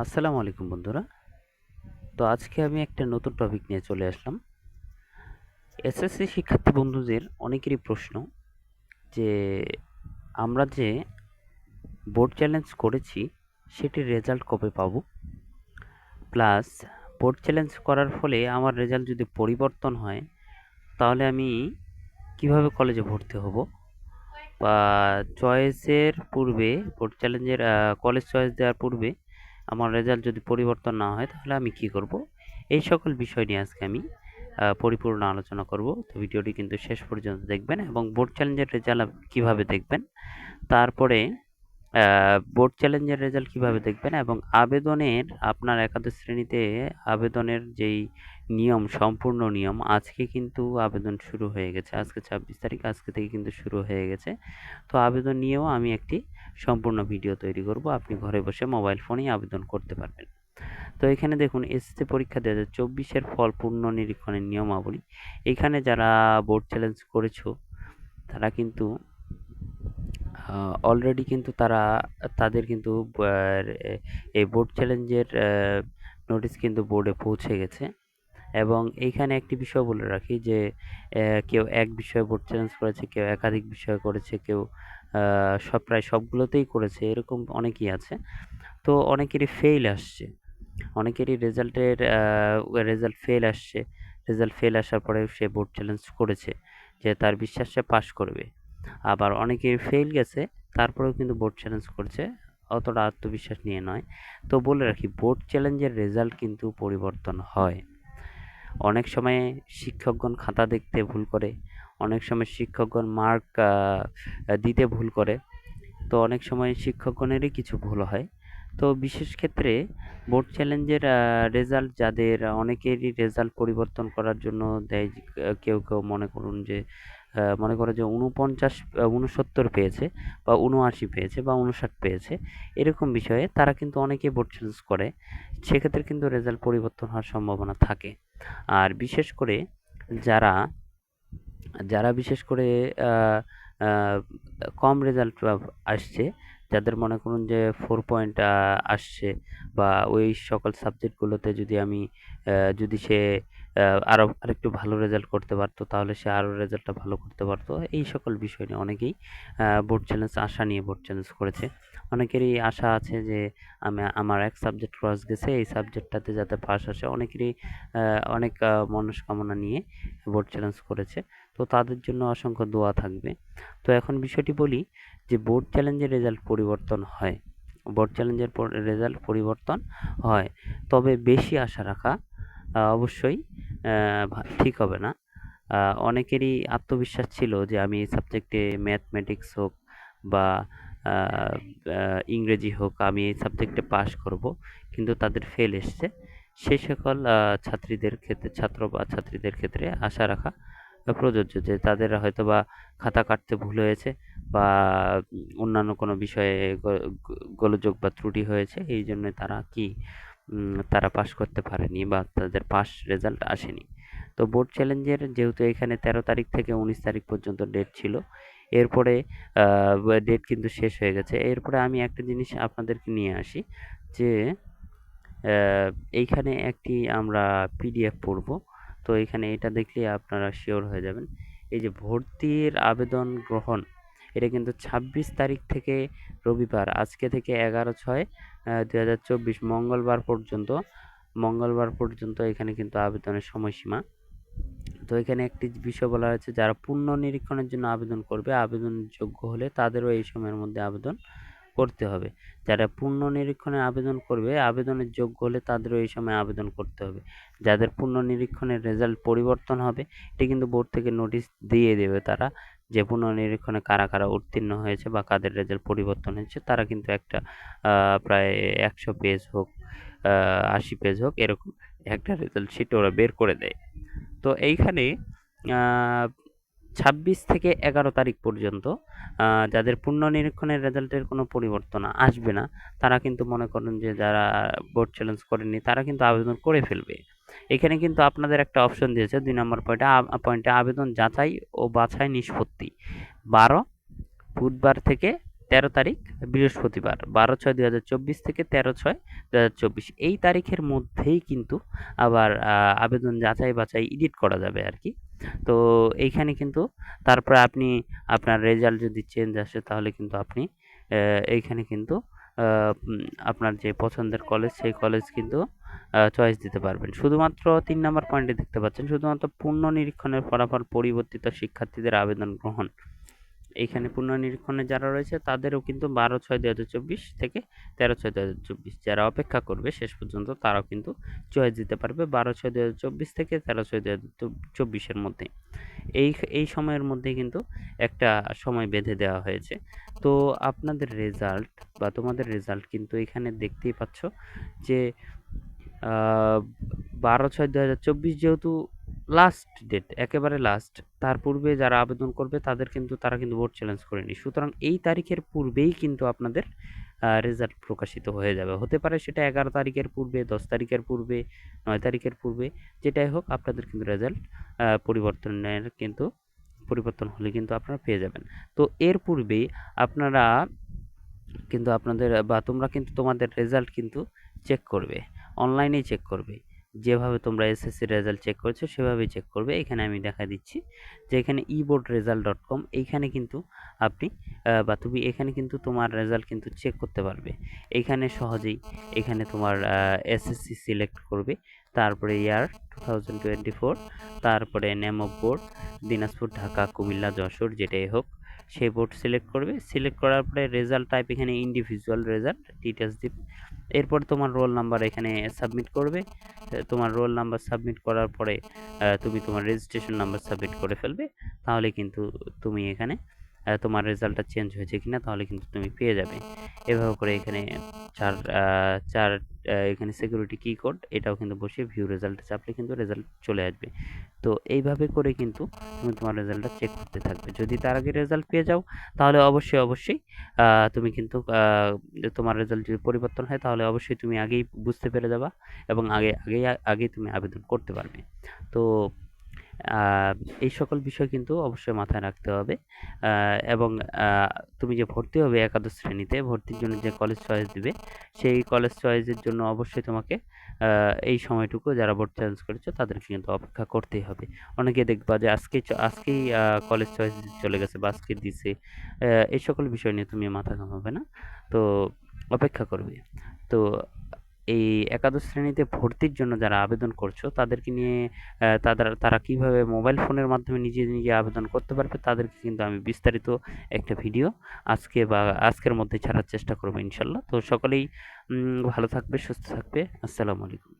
আসসালামু আলাইকুম বন্ধুরা। তো আজকে আমি একটা নতুন টপিক নিয়ে চলে আসলাম। এসএসসি শিক্ষার্থী বন্ধুদের অনেকেরই প্রশ্ন যে, আমরা যে বোর্ড চ্যালেঞ্জ করেছি, সেটির রেজাল্ট কবে পাবো? প্লাস বোর্ড চ্যালেঞ্জ করার ফলে আমার রেজাল্ট যদি পরিবর্তন হয়, তাহলে আমি কীভাবে কলেজে ভর্তি হব? বা চয়েসের পূর্বে বোর্ড চ্যালেঞ্জের কলেজ চয়েস দেওয়ার পূর্বে আমার রেজাল্ট যদি পরিবর্তন না হয়, তাহলে আমি কি করব? এই সকল বিষয় নিয়ে আজকে আমি পরিপূর্ণ আলোচনা করব। তো ভিডিওটি কিন্তু শেষ পর্যন্ত দেখবেন এবং বোর্ড চ্যালেঞ্জের রেজাল্ট কীভাবে দেখবেন? তারপরে বোর্ড চ্যালেঞ্জের রেজাল্ট কীভাবে দেখবেন? এবং আবেদনের আপনার একাদশ শ্রেণীতে আবেদনের যেই নিয়ম, সম্পূর্ণ নিয়ম, আজকে কিন্তু আবেদন শুরু হয়ে গেছে। আজকে ছাব্বিশ তারিখ, আজকে থেকে কিন্তু শুরু হয়ে গেছে। তো আবেদন নিয়েও আমি একটি সম্পূর্ণ ভিডিও তৈরি করব। আপনি ঘরে বসে মোবাইল ফোনেই আবেদন করতে পারবেন। তো এখানে দেখুন এসএসসি পরীক্ষা দু হাজার চব্বিশের ফল পূর্ণ নিরীক্ষণের নিয়মাবলী। এখানে যারা বোর্ড চ্যালেঞ্জ করেছ, তারা কিন্তু অলরেডি কিন্তু তারা, তাদের কিন্তু এই বোর্ড চ্যালেঞ্জের নোটিশ কিন্তু বোর্ডে পৌঁছে গেছে। এবং এইখানে একটি বিষয় বলে রাখি যে কেউ এক বিষয়ে বোর্ড চ্যালেঞ্জ করেছে, কেউ একাধিক বিষয় করেছে, কেউ সব, প্রায় সবগুলোতেই করেছে, এরকম অনেকেই আছে। তো অনেকেরই ফেল আসছে। অনেকেরই রেজাল্টের রেজাল্ট ফেল আসছে। রেজাল্ট ফেল আসার পরে সে বোর্ড চ্যালেঞ্জ করেছে যে, তার বিশ্বাস পাশ করবে। আবার অনেকের ফেল গেছে, তারপরেও কিন্তু বোর্ড চ্যালেঞ্জ করছে, অতটা আত্মবিশ্বাস নিয়ে নয়। তো বলে রাখি বোর্ড চ্যালেঞ্জের রেজাল্ট কিন্তু পরিবর্তন হয়। অনেক সময় শিক্ষকগণ খাতা দেখতে ভুল করে, অনেক সময় শিক্ষকগণ মার্ক দিতে ভুল করে, তো অনেক সময় শিক্ষকগণেরই কিছু ভুল হয়। তো বিশেষ ক্ষেত্রে বোর্ড চ্যালেঞ্জের রেজাল্ট যাদের, অনেকেরই রেজাল্ট পরিবর্তন করার জন্য দেয় কেউ কেউ মনে করুন যে মনে করো যে উনপঞ্চাশ উনসত্তর পেয়েছে বা উনআশি পেয়েছে বা উনষাট পেয়েছে, এরকম বিষয়ে তারা কিন্তু অনেকে বোর্ড চ্যালেঞ্জ করে। সেক্ষেত্রে কিন্তু রেজাল্ট পরিবর্তন হওয়ার সম্ভাবনা থাকে। আর বিশেষ করে যারা যারা বিশেষ করে কম রেজাল্ট আসছে, যাদের মনে করুন যে ফোর পয়েন্ট আসছে বা ওই সকল সাবজেক্টগুলোতে যদি আমি যদি সে আরও আরেকটু ভালো রেজাল্ট করতে পারতো, তাহলে সে আরও রেজাল্টটা ভালো করতে পারতো। এই সকল বিষয় নিয়ে অনেকেই বোর্ড চ্যালেঞ্জ আশা নিয়ে বোর্ড চ্যালেঞ্জ করেছে। অনেকেরই আশা আছে যে, আমি, আমার এক সাবজেক্ট ক্রস গেছে, এই সাবজেক্টটাতে যাতে পাস আসে। অনেকেরই অনেক মনস্কামনা নিয়ে বোর্ড চ্যালেঞ্জ করেছে। তো তাদের জন্য অসংখ্য দোয়া থাকবে। তো এখন বিষয়টি বলি যে বোর্ড চ্যালেঞ্জের রেজাল্ট পরিবর্তন হয়। বোর্ড চ্যালেঞ্জের রেজাল্ট পরিবর্তন হয়। তবে বেশি আশা রাখা অবশ্যই ঠিক হবে না। অনেকেরই আত্মবিশ্বাস ছিল যে আমি এই সাবজেক্টে ম্যাথমেটিক্স হোক বা ইংরেজি হোক, আমি এই সাবজেক্টে পাশ করব। কিন্তু তাদের ফেল এসছে। সে সকল ছাত্রীদের ক্ষেত্রে, ছাত্র বা ছাত্রীদের ক্ষেত্রে আশা রাখা প্রযোজ্য যে তাদের হয়তো বা খাতা কাটতে ভুল হয়েছে বা অন্যান্য কোনো বিষয়ে গোলযোগ বা ত্রুটি হয়েছে। এই জন্য তারা কি তারা পাশ করতে পারেনি বা তাদের পাস রেজাল্ট আসেনি। তো বোর্ড চ্যালেঞ্জের যেহেতু এখানে তেরো তারিখ থেকে উনিশ তারিখ পর্যন্ত ডেট ছিল এরপরে ডেট কিন্তু শেষ হয়ে গেছে। এরপরে আমি একটা জিনিস আপনাদেরকে নিয়ে আসি যে এইখানে একটি আমরা পিডিএফ পড়ব। তো এখানে এটা দেখলে আপনারা শিওর হয়ে যাবেন। এই যে ভর্তির আবেদন গ্রহণ এটা কিন্তু ছাব্বিশ তারিখ থেকে রবিবার আজকে থেকে এগারো ছয় দু হাজার চব্বিশ মঙ্গলবার পর্যন্ত মঙ্গলবার পর্যন্ত এখানে কিন্তু আবেদনের সময়সীমা। তো এখানে একটি বিষয় বলা হয়েছে, যারা পূর্ণ নিরীক্ষণের জন্য আবেদন করবে, আবেদন যোগ্য হলে তাদেরও এই সময়ের মধ্যে আবেদন করতে হবে। যারা পূর্ণ নিরীক্ষণে আবেদন করবে, আবেদনের যোগ্য হলে তাদেরও এই সময় আবেদন করতে হবে। যাদের পূর্ণ নিরীক্ষণের রেজাল্ট পরিবর্তন হবে, এটি কিন্তু বোর্ড থেকে নোটিশ দিয়ে দেবে তারা। যে পুনর্নিরীক্ষণে কারা কারা উত্তীর্ণ হয়েছে বা কাদের রেজাল্ট পরিবর্তন হয়েছে, তারা কিন্তু একটা প্রায় একশো পেজ হোক আশি পেজ হোক, এরকম একটা রেজাল্ট শিট ওরা বের করে দেয়। তো এইখানে ছাব্বিশ থেকে এগারো তারিখ পর্যন্ত যাদের পুনর্নিরীক্ষণের রেজাল্টের কোনো পরিবর্তন আসবে না, তারা কিন্তু মনে করেন যে যারা বোর্ড চ্যালেঞ্জ করেননি, তারা কিন্তু আবেদন করে ফেলবে। এখানে কিন্তু আপনাদের একটা অপশন দিয়েছে, দুই নম্বর পয়েন্টে পয়েন্টে আবেদন যাচাই ও বাছাই নিষ্পত্তি। বারো, বুধবার থেকে তেরো তারিখ, বৃহস্পতিবার। বারো ছয় দুই হাজার চব্বিশ থেকে তেরো ছয় দু হাজার চব্বিশ। এই তারিখের মধ্যেই কিন্তু আবার আবেদন যাচাই বাছাই এডিট করা যাবে আর কি তো এইখানে কিন্তু তারপরে আপনি আপনার রেজাল্ট যদি চেঞ্জ আসে তাহলে কিন্তু আপনি এইখানে কিন্তু আপনার যে পছন্দের কলেজ সেই কলেজ কিন্তু চয়েস দিতে পারবেন। শুধুমাত্র তিন নম্বর পয়েন্টে দেখতে পাচ্ছেন, শুধুমাত্র পূর্ণ নিরীক্ষণের ফলাফল পরিবর্তিত শিক্ষার্থীদের আবেদন গ্রহণ। এইখানে পুনর্নিরীক্ষণে যারা রয়েছে, তাদেরও কিন্তু বারো ছয় দু হাজার চব্বিশ থেকে তেরো ছয় দু হাজার চব্বিশ যারা অপেক্ষা করবে শেষ পর্যন্ত, তারাও কিন্তু চয়েস দিতে পারবে বারো ছয় দু হাজার চব্বিশ থেকে তেরো ছয় দু হাজার চব্বিশের মধ্যে। এই এই সময়ের মধ্যে কিন্তু একটা সময় বেঁধে দেওয়া হয়েছে। তো আপনাদের রেজাল্ট বা তোমাদের রেজাল্ট কিন্তু এখানে দেখতেই পাচ্ছ যে বারো ছয় দু হাজার চব্বিশ যেহেতু লাস্ট ডেট একেবারে লাস্ট তার পূর্বে যারা আবেদন করবে, তাদের কিন্তু, তারা কিন্তু ভোট চ্যালেঞ্জ করেনি সুতরাং এই তারিখের পূর্বেই কিন্তু আপনাদের রেজাল্ট প্রকাশিত হয়ে যাবে। হতে পারে সেটা এগারো তারিখের পূর্বে, দশ তারিখের পূর্বে, নয় তারিখের পূর্বে, যেটাই হোক, আপনাদের কিন্তু রেজাল্ট পরিবর্তনের কিন্তু, পরিবর্তন হলে কিন্তু আপনারা পেয়ে যাবেন। তো এর পূর্বেই আপনারা কিন্তু আপনাদের, বা তোমরা কিন্তু তোমাদের রেজাল্ট কিন্তু চেক করবে অনলাইনেই চেক করবে। যেভাবে তোমরা এসএসসি রেজাল্ট চেক করেছ সেভাবেই চেক করবে। এখানে আমি দেখা দিচ্ছি যে এখানে ইবোর্ড রেজাল্ট ডট কম এইখানে কিন্তু আপনি বা তুমি এখানে কিন্তু তোমার রেজাল্ট কিন্তু চেক করতে পারবে। এখানে সহজেই এখানে তোমার এসএসসি সিলেক্ট করবে। তারপরে year two thousand twenty four তারপরে name of board Dinajpur Dhaka Comilla Jessore যেটাই হোক। সেই বোর্ড সিলেক্ট করবে। সিলেক্ট করার পরে রেজাল্ট টাইপ এখানে ইন্ডিভিজুয়াল রেজাল্ট ডিটেলস দিবে। এরপর তোমার রোল নাম্বার এখানে সাবমিট করবে। তোমার রোল নাম্বার সাবমিট করার পরে তুমি তোমার রেজিস্ট্রেশন নাম্বার সাবমিট করে ফেলবে। তাহলে কিন্তু তুমি এখানে তোমার রেজাল্টটা চেঞ্জ হয়েছে কিনা তাহলে কিন্তু তুমি পেয়ে যাবে। এভাবে করে এখানে চার চার এখানে সিকিউরিটি কি কোড এটাও কিন্তু বসিয়ে ভিউ রেজাল্টে চাপলে কিন্তু রেজাল্ট চলে আসবে। তো এইভাবে করে কিন্তু তুমি তোমার রেজাল্টটা চেক করতে থাকবে। যদি তার আগে রেজাল্ট পেয়ে যাও, তাহলে অবশ্যই অবশ্যই তুমি কিন্তু তোমার রেজাল্ট যদি পরিবর্তন হয়, তাহলে অবশ্যই তুমি আগেই বুঝতে পেরে যাবা এবং আগে, আগেই আগেই তুমি আবেদন করতে পারবে। তো এই সকল বিষয় কিন্তু অবশ্যই মাথায় রাখতে হবে। এবং তুমি যে ভর্তি হবে একাদশ শ্রেণীতে, ভর্তির জন্য যে কলেজ চয়েস দিবে, সেই কলেজ চয়েসের জন্য অবশ্যই তোমাকে এই সময়টুকু যারা ভোট চেঞ্জ করেছ, তাদেরকে কিন্তু অপেক্ষা করতেই হবে। অনেকে দেখবা যে আজকে আজকেই কলেজ চয়েস চলে গেছে বা আজকে দিছে এই সকল বিষয় নিয়ে তুমি মাথা ঘামাবে না। তো, অপেক্ষা করবে। তো এই একাদশ শ্রেণীতে ভর্তির জন্য যারা আবেদন করছ, তাদেরকে নিয়ে তাদের, তারা কীভাবে মোবাইল ফোনের মাধ্যমে নিজে নিজে আবেদন করতে পারবে তাদেরকে কিন্তু আমি বিস্তারিত একটা ভিডিও আজকে বা আজকের মধ্যে ছাড়ার চেষ্টা করব ইনশাল্লাহ। তো সকলেই ভালো থাকবে, সুস্থ থাকবে। আসসালামু আলাইকুম।